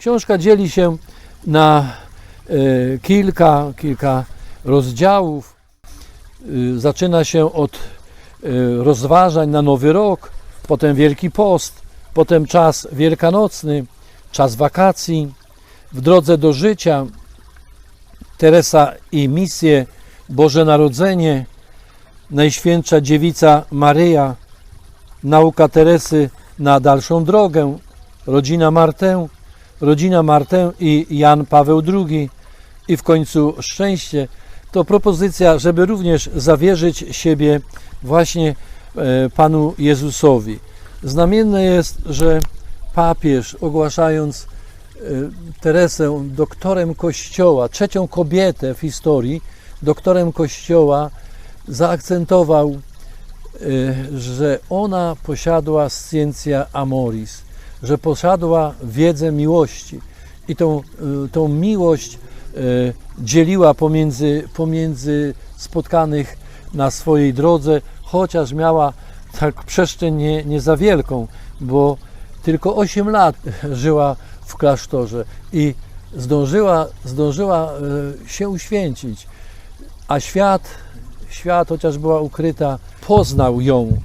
Książka dzieli się na e, kilka, kilka rozdziałów. Y, Zaczyna się od y, rozważań na Nowy Rok, potem Wielki Post, potem czas wielkanocny, czas wakacji, w drodze do życia, Teresa i misje, Boże Narodzenie, Najświętsza Dziewica Maryja, nauka Teresy na dalszą drogę, rodzina Martę, rodzina Martę i Jan Paweł II i w końcu szczęście. To propozycja, żeby również zawierzyć siebie właśnie e, Panu Jezusowi. Znamienne jest, że papież ogłaszając e, Teresę doktorem Kościoła, trzecią kobietę w historii, doktorem Kościoła, zaakcentował, e, że ona posiadła scientia amoris, że posiadła wiedzę miłości. I tą, e, tą miłość e, dzieliła pomiędzy, pomiędzy spotkanych na swojej drodze, chociaż miała tak przestrzeń nie, nie za wielką, bo tylko 8 lat żyła w klasztorze i zdążyła, zdążyła e, się uświęcić, a świat, świat, chociaż była ukryta, poznał ją